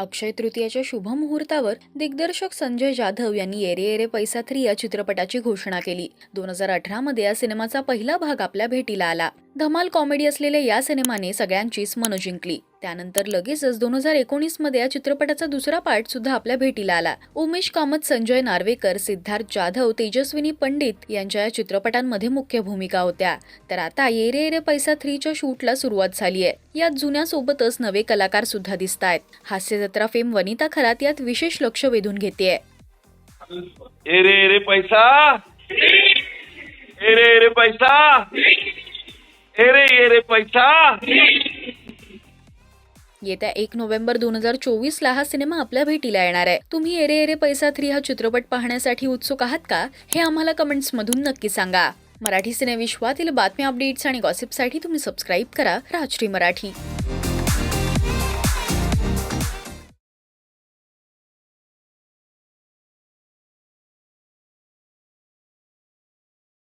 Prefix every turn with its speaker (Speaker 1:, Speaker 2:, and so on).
Speaker 1: अक्षय तृतीयाच्या शुभ मुहूर्तावर दिग्दर्शक संजय जाधव यांनी एरे एरे पैसा थ्री या चित्रपटाची घोषणा केली. दोन हजार अठरा मध्ये या सिनेमाचा पहिला भाग आपल्या भेटीला आला. धमाल कॉमेडी असलेल्या या सिनेमाने सगळ्यांचीच मनं जिंकली. त्यानंतर लगेचच दोन हजार एकोणीसमध्ये या चित्रपटाचा दुसरा पार्ट सुद्धा आपल्या भेटीला आला. उमेश कामत संजय नार्वेकर सिद्धार्थ जाधव तेजस्विनी पंडित यांच्या या चित्रपटांमध्ये मुख्य भूमिका होत्या. तर आता येरे येरे पैसा थ्रीच्या शूटला सुरुवात झाली आहे. यात जुन्या सोबतच नवे कलाकार सुद्धा दिसत आहेत. हास्य जत्रा फेम वनिता खरात यात विशेष लक्ष वेधून घेतेय
Speaker 2: पैसा. एरे एरे पैसा. एरे एरे पैसा.
Speaker 1: येत्या एक नोव्हेंबर दोन हजार चोवीस ला हा सिनेमा आपल्या भेटीला येणार आहे. तुम्ही एरे एरे पैसा थ्री हा चित्रपट पाहण्यासाठी उत्सुक आहात का? हे आम्हाला कमेंट्स मधून नक्की सांगा. मराठी सिनेविश्वातील बातम्या अपडेट्स आणि गॉसिपसाठी तुम्ही सबस्क्राईब करा राजश्री मराठी.